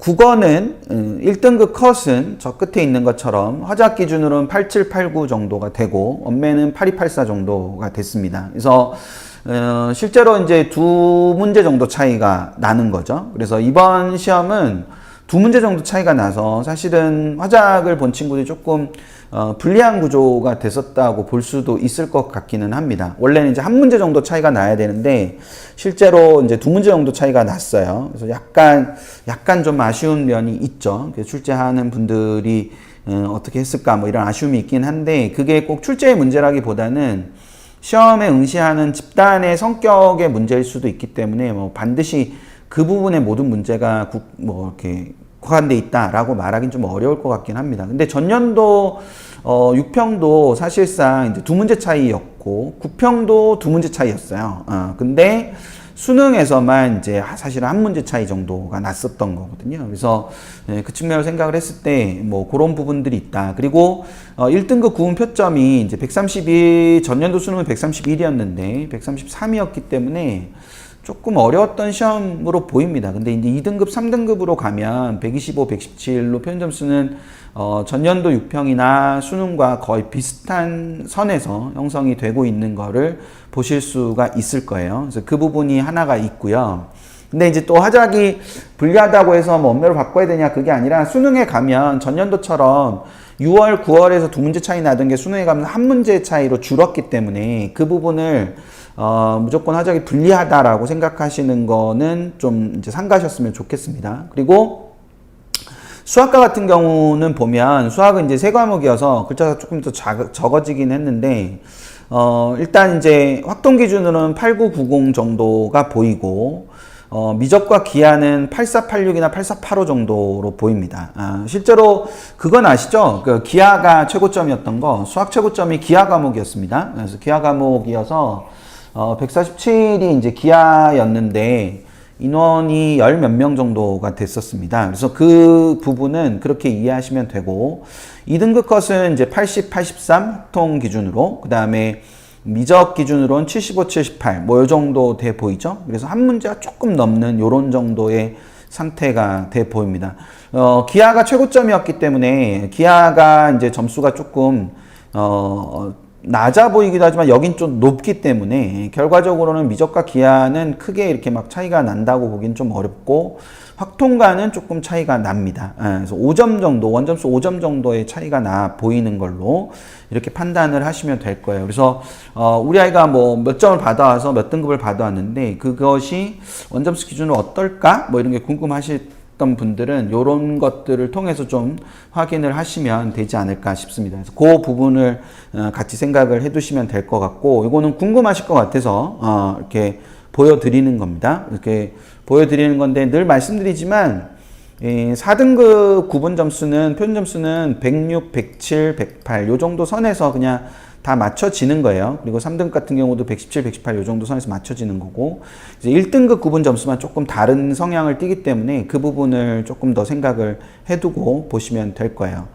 국어는 음, 1등급 컷은 저 끝에 있는 것처럼 화작 기준으로는 8789 정도가 되고 원매는 8284 정도가 됐습니다. 그래서 어, 실제로 이제 두 문제 정도 차이가 나는 거죠. 그래서 이번 시험은 두 문제 정도 차이가 나서 사실은 화작을 본 친구들이 조금 어, 불리한 구조가 됐었다고 볼 수도 있을 것 같기는 합니다. 원래는 이제 한 문제 정도 차이가 나야 되는데 실제로 이제 두 문제 정도 차이가 났어요. 그래서 약간 약간 좀 아쉬운 면이 있죠. 출제하는 분들이 어, 어떻게 했을까 뭐 이런 아쉬움이 있긴 한데 그게 꼭 출제의 문제라기보다는 시험에 응시하는 집단의 성격의 문제일 수도 있기 때문에 뭐 반드시 그 부분의 모든 문제가 국, 뭐 이렇게 국한돼 있다라고 말하기는 좀 어려울 것 같긴 합니다. 근데 전년도 어, 6평도 사실상 이제 두 문제 차이였고 9평도 두 문제 차이였어요. 어, 근데 수능에서만 이제 사실은 한 문제 차이 정도가 났었던 거거든요. 그래서 예, 그 측면을 생각을 했을 때 뭐 그런 부분들이 있다. 그리고 어, 1등급 구분 표점이 이제 131 전년도 수능은 131이었는데 133이었기 때문에 조금 어려웠던 시험으로 보입니다. 근데 이제 2등급, 3등급으로 가면 125, 117로 표현 점수는 어, 전년도 6평이나 수능과 거의 비슷한 선에서 형성이 되고 있는 거를 보실 수가 있을 거예요. 그래서 그 부분이 하나가 있고요. 근데 이제 또 화작이 불리하다고 해서 뭐 원매로 바꿔야 되냐 그게 아니라 수능에 가면 전년도처럼 6월, 9월에서 두 문제 차이 나던 게 수능에 가면 한 문제 차이로 줄었기 때문에 그 부분을 어, 무조건 화작이 불리하다라고 생각하시는 거는 좀 이제 상가하셨으면 좋겠습니다. 그리고 수학과 같은 경우는 보면 수학은 이제 세 과목이어서 글자가 조금 더 작, 적어지긴 했는데 어, 일단 이제 확동 기준으로는 8990 정도가 보이고 어, 미적과 기하는 8486이나 8485 정도로 보입니다. 아, 실제로 그건 아시죠? 그 기하가 최고점이었던 거 수학 최고점이 기하 과목이었습니다. 그래서 기하 과목이어서 어, 147이 이제 기하였는데 인원이 열 몇 명 정도가 됐었습니다. 그래서 그 부분은 그렇게 이해하시면 되고 2등급 컷은 이제 80, 83 합통 기준으로 그 다음에 미적 기준으로는 75, 78 뭐 요 정도 돼 보이죠. 그래서 한 문제가 조금 넘는 요런 정도의 상태가 돼 보입니다. 어, 기아가 최고점이었기 때문에 기아가 이제 점수가 조금 어, 낮아 보이기도 하지만 여긴 좀 높기 때문에 결과적으로는 미적과 기하는 크게 이렇게 막 차이가 난다고 보기는 좀 어렵고 확통과는 조금 차이가 납니다. 예, 그래서 5점 정도, 원점수 5점 정도의 차이가 나 보이는 걸로 이렇게 판단을 하시면 될 거예요. 그래서 어, 우리 아이가 뭐 몇 점을 받아와서 몇 등급을 받아왔는데 그것이 원점수 기준으로 어떨까? 뭐 이런 게 궁금하실 던 분들은 이런 것들을 통해서 좀 확인을 하시면 되지 않을까 싶습니다. 그래서 그 부분을 어, 같이 생각을 해두시면 될 것 같고 이거는 궁금하실 것 같아서 어, 이렇게 보여드리는 겁니다. 이렇게 보여드리는 건데 늘 말씀드리지만 이 4등급 구분 점수는 표준 점수는 106, 107, 108 요 정도 선에서 그냥 다 맞춰지는 거예요. 그리고 3등 같은 경우도 117, 118 요 정도 선에서 맞춰지는 거고 이제 1등급 구분 점수만 조금 다른 성향을 띠기 때문에 그 부분을 조금 더 생각을 해두고 보시면 될 거예요.